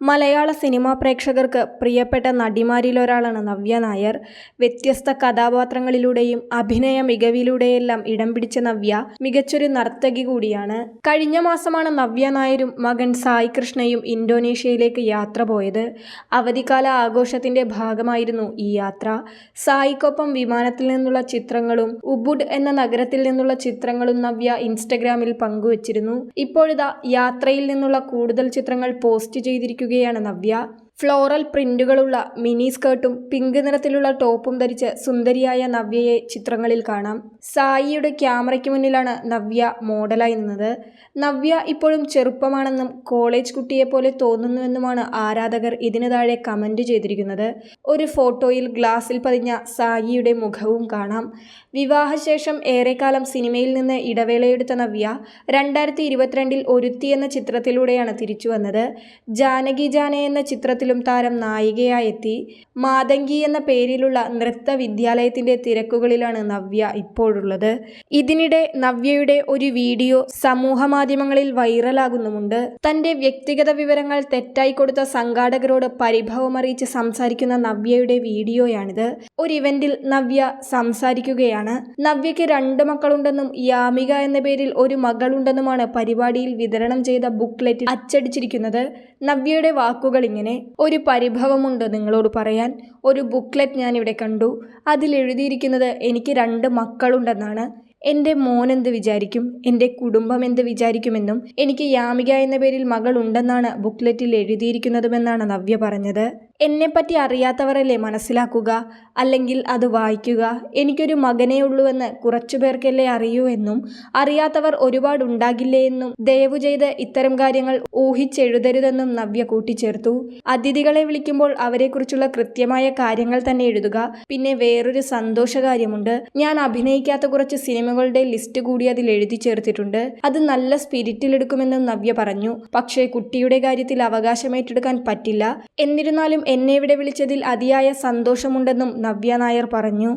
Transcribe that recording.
മലയാള cinema പ്രേക്ഷകർക്ക് പ്രിയപ്പെട്ട നടിമാരിലൊരാളാണ് നവ്യ നായർ. വ്യത്യസ്ത കഥാപാത്രങ്ങളിലൂടെയും അഭിനയ മികവിലൂടെയെല്ലാം ഇടം പിടിച്ച നവ്യ മികച്ചൊരു നർത്തകി കൂടിയാണ്. കഴിഞ്ഞ മാസമാണ് നവ്യ നായരും മകൻ സായി കൃഷ്ണയും ഇന്തോനേഷ്യയിലേക്ക് യാത്ര പോയത്. അവധിക്കാല ആഘോഷത്തിന്റെ ഭാഗമായിരുന്നു ഈ യാത്ര. സായിക്കൊപ്പം വിമാനത്തിൽ നിന്നുള്ള ചിത്രങ്ങളും ഉബുഡ് എന്ന നഗരത്തിൽ നിന്നുള്ള ചിത്രങ്ങളും നവ്യ ഇൻസ്റ്റഗ്രാമിൽ പങ്കുവച്ചിരുന്നു. ഇപ്പോഴിതാ യാത്രയിൽ നിന്നുള്ള കൂടുതൽ ചിത്രങ്ങൾ പോസ്റ്റ് ചെയ്തിരിക്കുകയാണ് നവ്യ. ഫ്ലോറൽ പ്രിന്റുകളുള്ള മിനി സ്കേർട്ടും പിങ്ക് നിറത്തിലുള്ള ടോപ്പും ധരിച്ച് സുന്ദരിയായ നവ്യയെ ചിത്രങ്ങളിൽ കാണാം. സായിയുടെ ക്യാമറയ്ക്ക് മുന്നിലാണ് നവ്യ മോഡലായി നിന്നത്. നവ്യ ഇപ്പോഴും ചെറുപ്പമാണെന്നും കോളേജ് കുട്ടിയെപ്പോലെ തോന്നുന്നുവെന്നുമാണ് ആരാധകർ ഇതിന് താഴെ കമന്റ് ചെയ്തിരിക്കുന്നത്. ഒരു ഫോട്ടോയിൽ ഗ്ലാസിൽ പതിഞ്ഞ സായിയുടെ മുഖവും കാണാം. വിവാഹശേഷം ഏറെക്കാലം സിനിമയിൽ നിന്ന് ഇടവേളയെടുത്ത നവ്യ രണ്ടായിരത്തി ഇരുപത്തിരണ്ടിൽ ഒരുത്തി എന്ന ചിത്രത്തിലൂടെയാണ് തിരിച്ചു വന്നത് ജാനകി ജാന എന്ന ചിത്രത്തിലും താരം നായികയായെത്തി. മാതങ്കി എന്ന പേരിലുള്ള നൃത്ത വിദ്യാലയത്തിന്റെ തിരക്കുകളിലാണ് നവ്യ ഇപ്പോഴുള്ളത്. ഇതിനിടെ നവ്യയുടെ ഒരു വീഡിയോ സമൂഹമാധ്യമങ്ങളിൽ വൈറലാകുന്നുമുണ്ട്. തന്റെ വ്യക്തിഗത വിവരങ്ങൾ തെറ്റായി കൊടുത്ത സംഘാടകരോട് പരിഭവമറിയിച്ച് സംസാരിക്കുന്ന നവ്യയുടെ വീഡിയോയാണിത്. ഒരു ഇവന്റിൽ നവ്യ സംസാരിക്കുകയാണ്. നവ്യയ്ക്ക് രണ്ട് മക്കളുണ്ടെന്നും യാമിക എന്ന പേരിൽ ഒരു മകളുണ്ടെന്നുമാണ് പരിപാടിയിൽ വിതരണം ചെയ്ത ബുക്ക്ലെറ്റിൽ അച്ചടിച്ചിരിക്കുന്നത്. നവ്യയുടെ വാക്കുകൾ ഇങ്ങനെ ഒരു പരിഭവമുണ്ട് നിങ്ങളോട് പറയാൻ. ഒരു ബുക്ക്ലെറ്റ് ഞാൻ ഇവിടെ കണ്ടു. അതിൽ എഴുതിയിരിക്കുന്നത് എനിക്ക് രണ്ട് മക്കളുണ്ടെന്നാണ്. എന്റെ മോൻ എന്ത് വിചാരിക്കും? എന്റെ കുടുംബം എന്ത് വിചാരിക്കുമെന്നും എനിക്ക് യാമിക എന്ന പേരിൽ മകളുണ്ടെന്നാണ് ബുക്ക്ലെറ്റിൽ എഴുതിയിരിക്കുന്നതുമെന്നാണ് നവ്യ പറഞ്ഞത്. എന്നെപ്പറ്റി അറിയാത്തവരല്ലേ മനസ്സിലാക്കുക? അല്ലെങ്കിൽ അത് വായിക്കുക? എനിക്കൊരു മകനേ ഉള്ളൂവെന്ന് കുറച്ചു പേർക്കല്ലേ അറിയൂ എന്നും അറിയാത്തവർ ഒരുപാട് ഉണ്ടാകില്ലേ എന്നും ദയവു ചെയ്ത് ഇത്തരം കാര്യങ്ങൾ ഊഹിച്ചെഴുതരുതെന്നും നവ്യ കൂട്ടിച്ചേർത്തു. അതിഥികളെ വിളിക്കുമ്പോൾ അവരെക്കുറിച്ചുള്ള കൃത്യമായ കാര്യങ്ങൾ തന്നെ എഴുതുക. പിന്നെ വേറൊരു സന്തോഷകാര്യമുണ്ട്. ഞാൻ അഭിനയിക്കാത്ത കുറച്ച് സിനിമകളുടെ ലിസ്റ്റ് കൂടി അതിൽ എഴുതി ചേർത്തിട്ടുണ്ട്. അത് നല്ല സ്പിരിറ്റിലെടുക്കുമെന്നും നവ്യ പറഞ്ഞു. പക്ഷേ കുട്ടിയുടെ കാര്യത്തിൽ അവകാശമേറ്റെടുക്കാൻ പറ്റില്ല. എന്നിരുന്നാലും എന്നെ ഇവിടെ വിളിച്ചതിൽ അതിയായ സന്തോഷമുണ്ടെന്നും നവ്യ നായർ പറഞ്ഞു